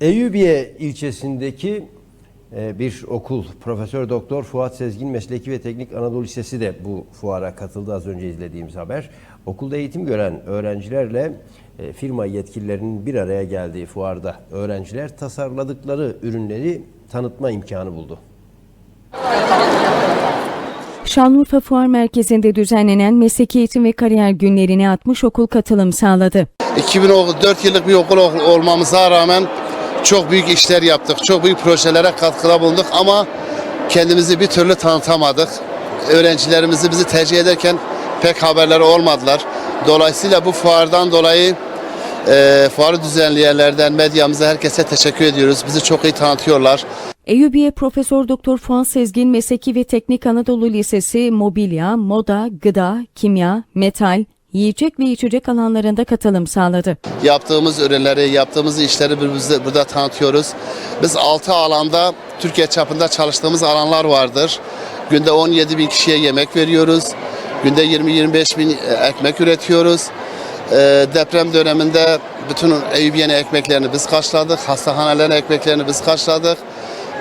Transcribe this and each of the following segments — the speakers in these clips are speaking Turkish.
Eyüpiye ilçesindeki e, bir okul, Profesör Doktor Fuat Sezgin Mesleki ve Teknik Anadolu Lisesi de bu fuara katıldı az önce izlediğimiz haber. Okulda eğitim gören öğrencilerle e, firma yetkililerinin bir araya geldiği fuarda öğrenciler tasarladıkları ürünleri tanıtma imkanı buldu. Şanlıurfa Fuar Merkezi'nde düzenlenen mesleki eğitim ve kariyer günlerine 60 okul katılım sağladı. 2004 yıllık bir okul ol- olmamıza rağmen çok büyük işler yaptık. Çok büyük projelere katkıda bulunduk ama kendimizi bir türlü tanıtamadık. Öğrencilerimizi bizi tercih ederken pek haberleri olmadılar. Dolayısıyla bu fuardan dolayı e, fuarı düzenleyenlerden, medyamıza, herkese teşekkür ediyoruz. Bizi çok iyi tanıtıyorlar. Eyüpiye Profesör Doktor Fuat Sezgin Mesleki ve Teknik Anadolu Lisesi mobilya, moda, gıda, kimya, metal, yiyecek ve içecek alanlarında katılım sağladı. Yaptığımız ürünleri, yaptığımız işleri birbirimize burada tanıtıyoruz. Biz 6 alanda Türkiye çapında çalıştığımız alanlar vardır. Günde 17 bin kişiye yemek veriyoruz. Günde 20-25 bin e, ekmek üretiyoruz. E, Deprem döneminde bütün Eyüpiye'nin ekmeklerini biz karşıladık. Hastahanelerin ekmeklerini biz karşıladık.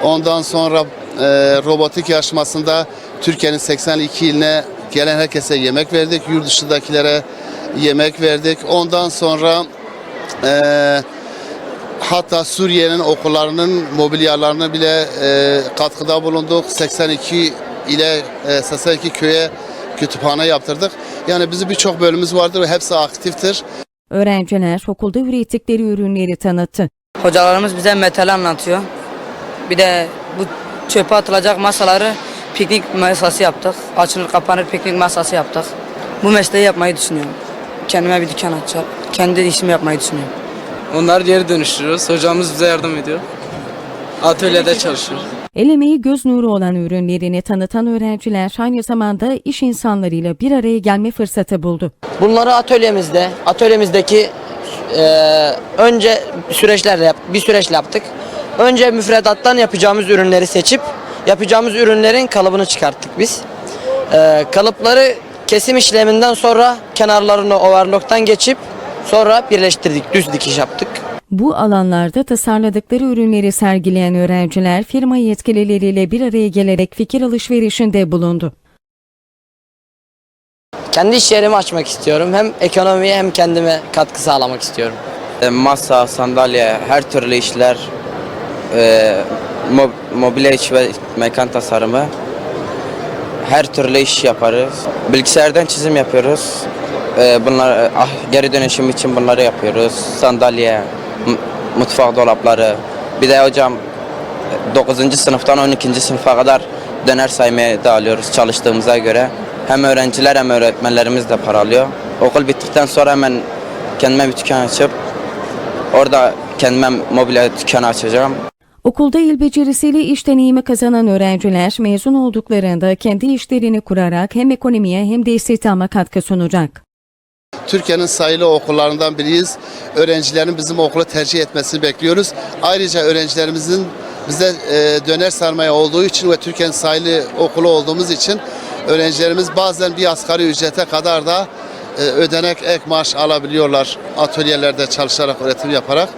Ondan sonra e, robotik yarışmasında Türkiye'nin 82 iline gelen herkese yemek verdik. Yurt dışındakilere yemek verdik. Ondan sonra e, hatta Suriye'nin okullarının mobilyalarını bile e, katkıda bulunduk. 82 ile e, 82 köye kütüphane yaptırdık. Yani bizim birçok bölümümüz vardır ve hepsi aktiftir. Öğrenciler okulda ürettikleri ürünleri tanıttı. Hocalarımız bize metal anlatıyor. Bir de bu çöpe atılacak masaları piknik masası yaptık. Açılır kapanır piknik masası yaptık. Bu mesleği yapmayı düşünüyorum. Kendime bir dükkan açacağım. Kendi işimi yapmayı düşünüyorum. Onları geri dönüştürüyoruz. Hocamız bize yardım ediyor. Atölyede çalışıyoruz. El emeği göz nuru olan ürünlerini tanıtan öğrenciler aynı zamanda iş insanlarıyla bir araya gelme fırsatı buldu. Bunları atölyemizde, atölyemizdeki e, önce süreçlerle yap, bir süreçle yaptık. Önce müfredattan yapacağımız ürünleri seçip yapacağımız ürünlerin kalıbını çıkarttık biz. E, kalıpları kesim işleminden sonra kenarlarını overlocktan geçip sonra birleştirdik, düz dikiş yaptık. Bu alanlarda tasarladıkları ürünleri sergileyen öğrenciler firma yetkilileriyle bir araya gelerek fikir alışverişinde bulundu. Kendi iş yerimi açmak istiyorum. Hem ekonomiye hem kendime katkı sağlamak istiyorum. E, masa, sandalye, her türlü işler, e, mob- mobilya iş ve mekan tasarımı, her türlü iş yaparız. Bilgisayardan çizim yapıyoruz. E, bunlar ah, geri dönüşüm için bunları yapıyoruz. Sandalye, mutfak dolapları. Bir de hocam 9. sınıftan 12. sınıfa kadar döner saymaya da alıyoruz çalıştığımıza göre. Hem öğrenciler hem öğretmenlerimiz de para alıyor. Okul bittikten sonra hemen kendime bir dükkan açıp orada kendime mobilya dükkanı açacağım. Okulda el becerisiyle iş deneyimi kazanan öğrenciler mezun olduklarında kendi işlerini kurarak hem ekonomiye hem de istihdama katkı sunacak. Türkiye'nin sayılı okullarından biriyiz. Öğrencilerin bizim okulu tercih etmesini bekliyoruz. Ayrıca öğrencilerimizin bize e, döner sarmaya olduğu için ve Türkiye'nin sayılı okulu olduğumuz için öğrencilerimiz bazen bir asgari ücrete kadar da e, ödenek ek maaş alabiliyorlar atölyelerde çalışarak, üretim yaparak.